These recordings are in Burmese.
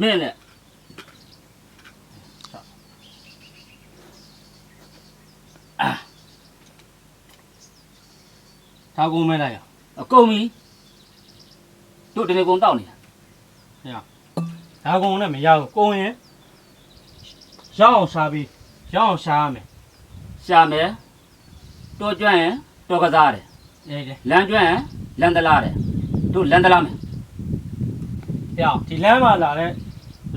မဲလေရမှာလေမင်းနဲ့ဒါကုန်မဲလိုက်ရအကုန်ပြီတို့တနေကုန်တောက်နေတာဒါကုန်နဲ့မရဘူးကုန်ရင်ရအောင်ရှာပြီးရအောင်ရှာရမယ်ရှာမယ်တော်ကျွမ်းရင်တော်ကစားတယ်အေးလေလမ်းကျွမ်းရင်လမ်းတလားတယ်တို့လမ်းတလားမယ်ဟဲ့ဒီလမ်းမှာလာတဲ့ဘယ်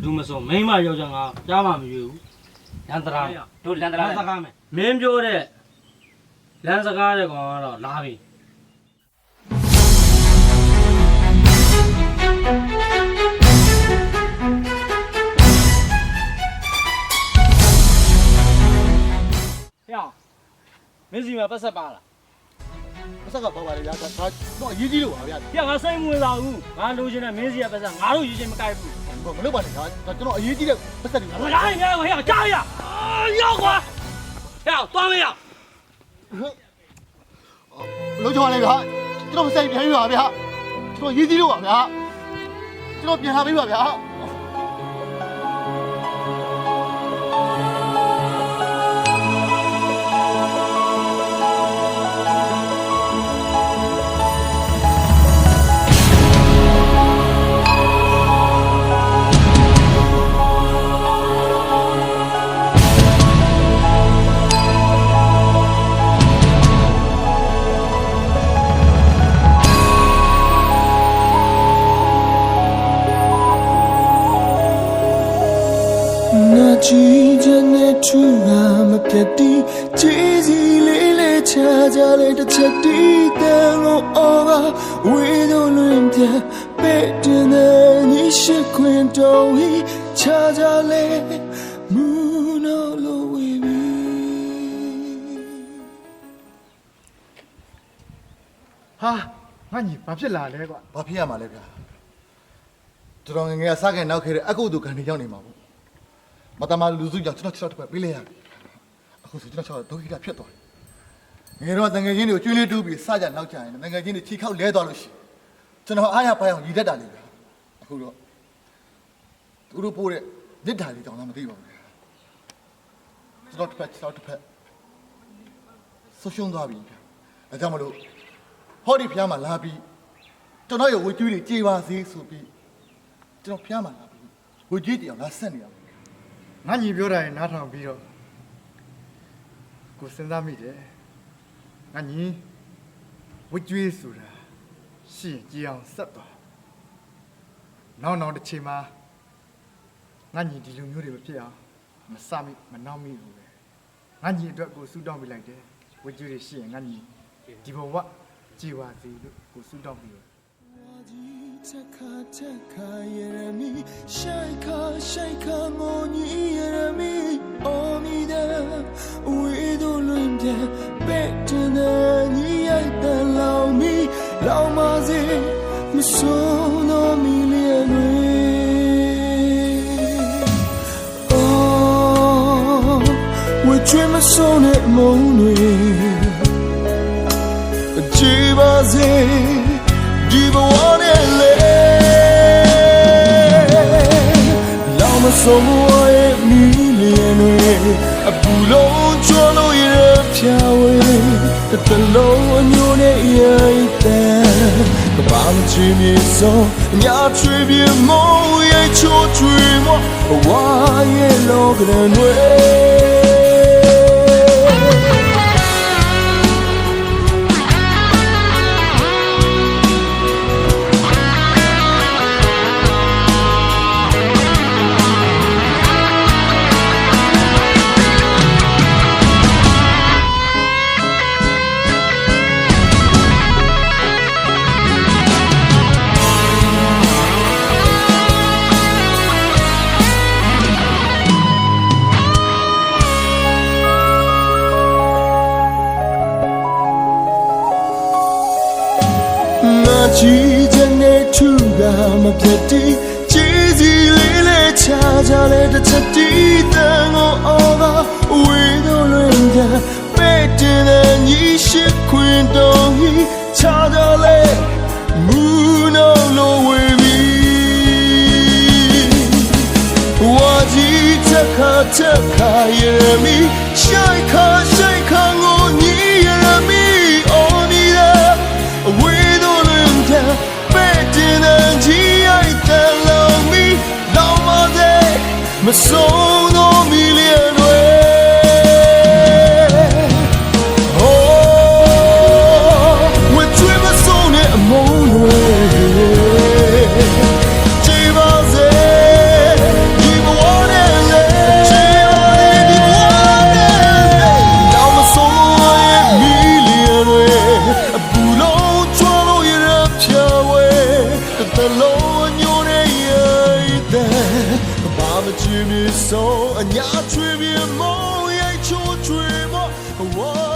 သူမဆိုမိန်းမယောက်ျားငါကြားမှမရွေဘူးရန်တရာတို့လမ်းတလလားမ်းတယ်စကားမယ်မင်းပြောတဲ့လမ်းစကားတဲ့ကောင်ကတော့လာပြီဟဲ့မင်းစီမှာပတ်ဆက်ပါလားအဆက်ကပါပါလေဗျာဒါတော့အရေးကြီးလို့ပါဗျာပြငါစိတ်မဝင်ပါဘူးငါလိုချင်တဲ့မင်းစီကပတ်ဆက်ငါတို့ယူချင်မကြိုက်ဘူး မလုပ်ပါနဲ့ဗျာဒါကျွန်တော်အရေးကြီးတဲ့ပတ်သက်တွေမလာရင်လည်းဟဲ့ကြားရအာရောက်ကွာဟဲ့သွားမရလုံးချော်လိုက်ဗျာကျွန်တော်စိတ်ပြန်ပြီပါဗျာကျွန်တော်အရေးကြီးလို့ပါဗျာကျွန်တော်ပြန်လာပြီပါဗျာ နာကြည့်တဲ့နဲ့ထူမှာမပြတ်တီးကြည်စီလေးလေးချာကြလေတစ်ချက်တီးတန်ကိုအော်ကဝေးတို့လွင်ပြန်ပဲ့တင်တဲ့ညီရှိခွင်တော်ဟီချာကြလေမူနိုလိုဝေးပြီဟာငါညီဘာဖြစ်လာလဲကွာဘာဖြစ်ရမှာလဲဗျာကျွန်တော်ငယ်ငယ်ကစားခဲ့နောက်ခဲ့တဲ့အကုတ်တူခံနေရောက်နေမှာပေါ့ မတမလူစုကြောင့်ကျွန်တော်6တော့ပြေးလိုက်ရတယ်အခုဆိုကျွန်တော်6ဒုက္ခိတဖြစ်သွားတယ်ငယ်တော့တငယ်ချင်းတွေကိုကျွေးလေးတူးပြီးစကြနောက်ကြရင်တငယ်ချင်းတွေခြေခောက်လဲသွားလို့ရှိရင်ကျွန်တော်အားရပါအောင်ရည်တတ်တာလေဗျာအခုတော့သူတို့ပို့တဲ့မြစ်ဓာတ်လေးတောင်မှမသိပါဘူးဗျာကျွန်တော်တစ်ဖက်ကျွန်တော်တစ်ဖက်ဆွရှုံးသွားပြီဗျာအဲကြောင့်မလို့ဟောဒီဖျားမှာလာပြီးကျွန်တော်ရဲ့ဝေကျွေးတွေကြေပါစေဆိုပြီးကျွန်တော်ဖျားမှာလာပြီးဝေကျွေးတရားလာဆက်နေရမယ် ငါညီပြောတာရင်နားထောင်ပြီးတော့ကိုစဉ်းစားမိတယ်ငါညီဝကြွေးဆိုတာရှရင်ကြည်အောင်ဆက်သွားနောက်နောက်တစ်ချိန်မှာငါညီဒီလူမျိုးတွေမဖြစ်အောင်မစမိမနှောက်မိဘူးပဲငါညီအတွက်ကိုဆူတောင်းပြလိုက်တယ်ဝကြွေးတွေရှိရင်ငါညီဒီဘဝကြည်ပါစေလို့ကိုဆူတောင်းပြီးတော့ Taka taka yeremi shaika shaika moni yeremi omida we do lunde betna ni ai da lao mi lao ma ze mi so no mi le oh we dream a song at moon ကြည်ပါ စေဒီဘဝနဲ့လေလောင်မဆုံးဝရဲ့မီလီယံတွေအပူလုံးကျော်လို့ရဖြာဝေးတစ်တလုံးအမျိုးနဲ့ရိုက်တဲ့ကဘာမချင်မြေဆုံးအများချွေပြေမိုးရဲ့ချိုးချွေမဘဝရဲ့လောကရန် မပြတ်တည်ခြေစီလေးလေးချာချာလေးတစ်ချက်တည်တန်ကိုအော်သာဝေးတော့လွင်ကြပေတည်တဲ့ညီရှိခွင်တော်ကြီးချာချာလေးမူနော်လိုဝေးပြီဝါကြီးချက်ခါချက်ခါရမီရှိုက်ခါရှိ ဆုံးသောမီလီယံတွေ Oh, with dreamers on it, I'm on way. Jibaze, jibawane, jibawane, jibawane. Now my soul is million way. A bulo cholo yera pyawe. The low and your day. Baba Jimmy so and ya tribute mo, ya cho dream.